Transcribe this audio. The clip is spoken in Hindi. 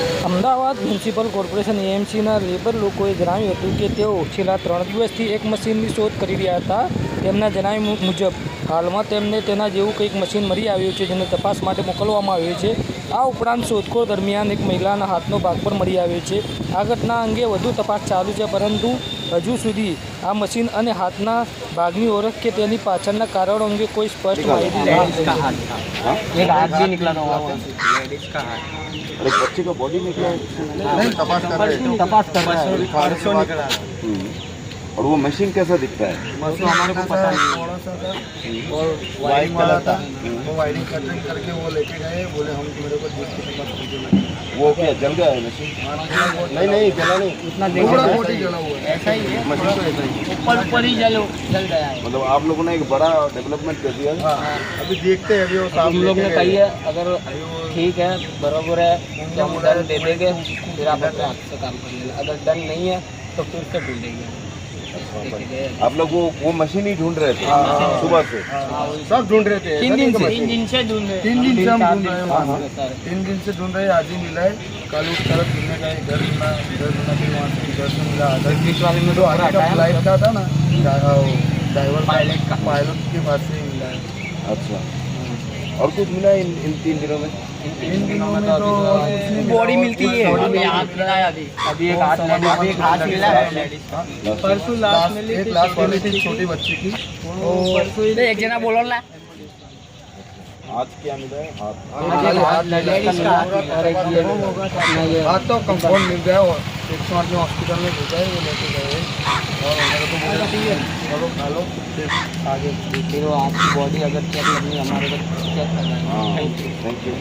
અમદાવાદ મ્યુનિસિપલ કોર્પોરેશન એએમસીના લેબર લોકોએ જણાવ્યું હતું કે તેઓ છેલ્લા ત્રણ દિવસથી એક મશીનની શોધ કરી રહ્યા હતા. તેમના જણાવ્યા મુજબ, હાલમાં તેમને તેના જેવું કંઈક મશીન મળી આવ્યું છે, જેને તપાસ માટે મોકલવામાં આવ્યું છે. આ ઉપરાંત શોધખોળ દરમિયાન એક મહિલાના હાથનો ભાગ પણ મળી આવ્યો છે. આ ઘટના અંગે વધુ તપાસ ચાલુ છે પરંતુ હજુ સુધી આ મશીન અને હાથના ભાગની ઓળખ કે તેની પાછળના કારણો અંગે કોઈ સ્પષ્ટ માહિતી નથી. एक है हैं है हम्म। और वो मशीन कैसा दिखता है? उसको हमारे को पता नहीं थोड़ा सा था और वायरिंग वाला था। वो वायरिंग कटिंग करके वो लेके गए बोले हम मेरे को दूध की तपास वो क्या जल गया है मशीन नहीं नहीं जला नहीं। उतना थोड़ा बहुत ही जला हुआ है। ऐसा ही है। मशीन तो ऐसा ही ऊपर ऊपर ही जल जल गया है। मतलब आप लोगों ने एक बड़ा डेवलपमेंट कर दिया हाँ। अभी देखते हैं अभी हम लोग ने कही है अगर ठीक है बराबर है तो हम डन दे देंगे फिर आप अपने हाथ से काम कर लेना। अगर डन नहीं है तो फिर से ढूंढेंगे देखेंगे। आप लोग वो वो मशीन ही ढूंढ रहे थे हाँ। सुबह से? हाँ, सब ढूंढ रहे थे। तीन दिन से। तीन दिन से ढूंढ रहे। तीन दिन से हम ढूंढ रहे हैं। तीन दिन से ढूंढ रहे हैं आज ही मिला है। कल उस तरफ़ ढूँढने इधर इधर मिला फिर वहाँ से इधर से मिला बीच वाले में तो आगे का फ़्लाइट का था ना। ड्राइवर पायलट का। पायलट के पास से मिला है। अच्छा। और कुछ मिला इन इन तीन दिनों में? इन दिनों में तो कुछ नहीं मिला। बॉडी मिलती है। बॉडी अभी हाथ मिला है अभी। अभी एक हाथ अभी एक हाथ मिला है। परसों लास्ट एक लास्ट वाली थी छोटी बच्ची की। परसों एक जना बोलो ना। आज क्या मिला है? हाथ। हाथ लेडीज़ का हाथ और एक ये अपना ये हाथ तो कंपाउंड मिल गया और एक सौ आठ में हॉस्पिटल में भेजा है वो लेके गए और हमारे को बोला चलो खा लो फिर आगे फिर वो आपकी बॉडी अगर चेक करनी हमारे को चेक करना हाँ। Thank you thank you